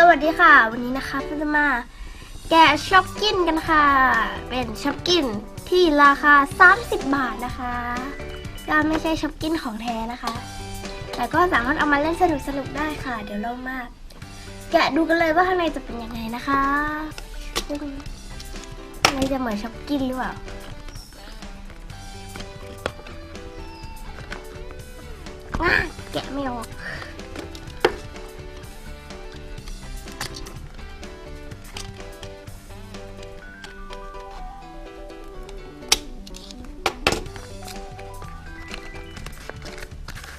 สวัสดีค่ะ วันนี้นะคะเราจะมาแกะช็อปกินกันค่ะ เป็นช็อปกินที่ราคา 30 บาทนะคะก็ไม่ใช่ช็อปกินของแท้นะคะ แต่ก็สามารถเอามาเล่นสนุกสนุกได้ค่ะ เดี๋ยวเรามาแกะดูกันเลยว่าข้างในจะเป็นยังไงนะคะข้างในจะเหมือนช็อปกินหรือเปล่าแกะไม่ออก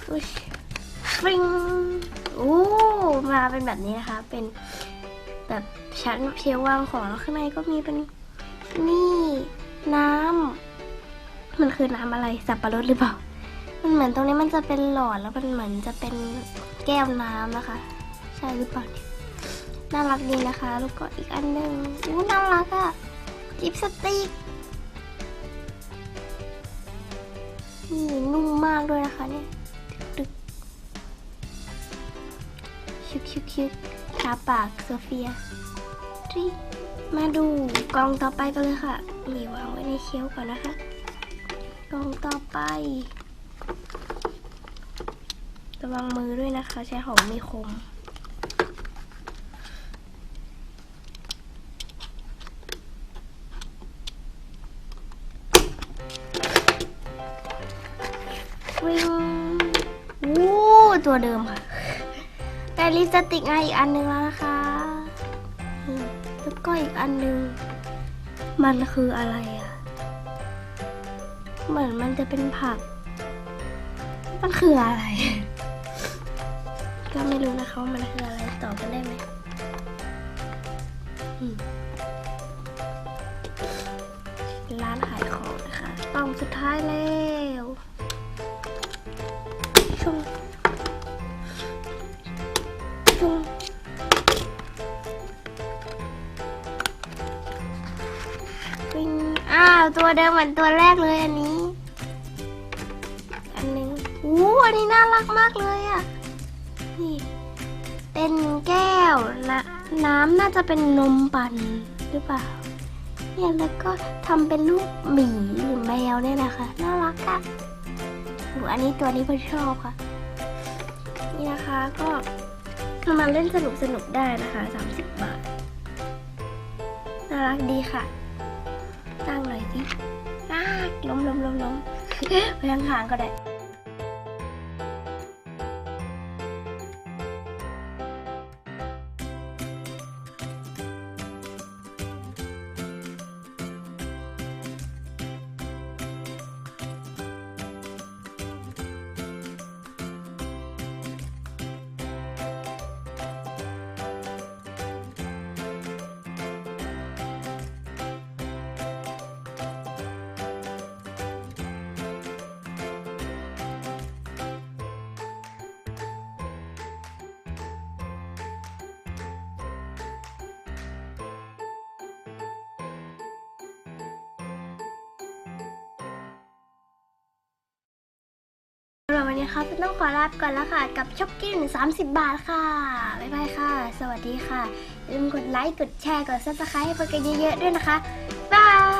อุ๊ยฟริงโอ้มาเป็นแบบนี้นะคะ เป็นแบบชั้นเชียววางของแล้วข้างในก็มีเป็นนี่น้ำมันคือน้ำอะไรสับปะรดหรือเปล่า มันเหมือนตรงนี้มันจะเป็นหลอดแล้วมันเหมือนจะเป็นแก้วน้ำนะคะ ใช่หรือเปล่าน่ารักดีนะคะ แล้วก็อีกอันหนึ่งอู้น่ารักอะจิปสติกนี่นุ่มมากด้วยนะคะเนี่ย ดึกชุกชุกชุกทาปากโซเฟียทริมาดูกล่องต่อไปกันเลยค่ะมีวางไว้ในเชลก่อนนะคะกล่องต่อไประวังมือด้วยนะคะ ใช้ของมีคม วิ่งวู้ ตัวเดิมค่ะแต่ลิปสติกมาอีกอันหนึงแล้วนะคะแล้วก็อีกอันหนึง มันคืออะไรอะ เหมือนมันจะเป็นผัก มันคืออะไร ก็ไม่รู้นะคะว่ามันคืออะไรตอบกันได้ไหมอืมร้านขายของนะคะกล่องสุดท้ายแล้ว ตัวเดิมเหมือนตัวแรกเลยอันนี้ อันหนึงอู้อันนี้น่ารักมากเลยอะ นี่ เป็นแก้วนะน้ำน่าจะเป็นนมปั่นหรือเปล่า เนี่ยแล้วก็ทำเป็นรูปหมีหรือแมวเนี่ยนะคะ น่ารักอะโอ้อันนี้ตัวนี้ผมชอบค่ะ นี่นะคะก็มาเล่นสนุกสนุกได้นะคะ 30 บาท น่ารักดีค่ะ ล้มล้มล้มล้มไปทางหางก็ได้ หรับวันนี้ครับต้องขอลาไปก่อนแล้วค่ะ กับช็อปกิ้ง30 บาทค่ะ บ๊ายบายค่ะ สวัสดีค่ะ อย่าลืมกดไลค์ กดแชร์ กดซับสไครต์ให้พวกกันเยอะๆด้วยนะคะ บาย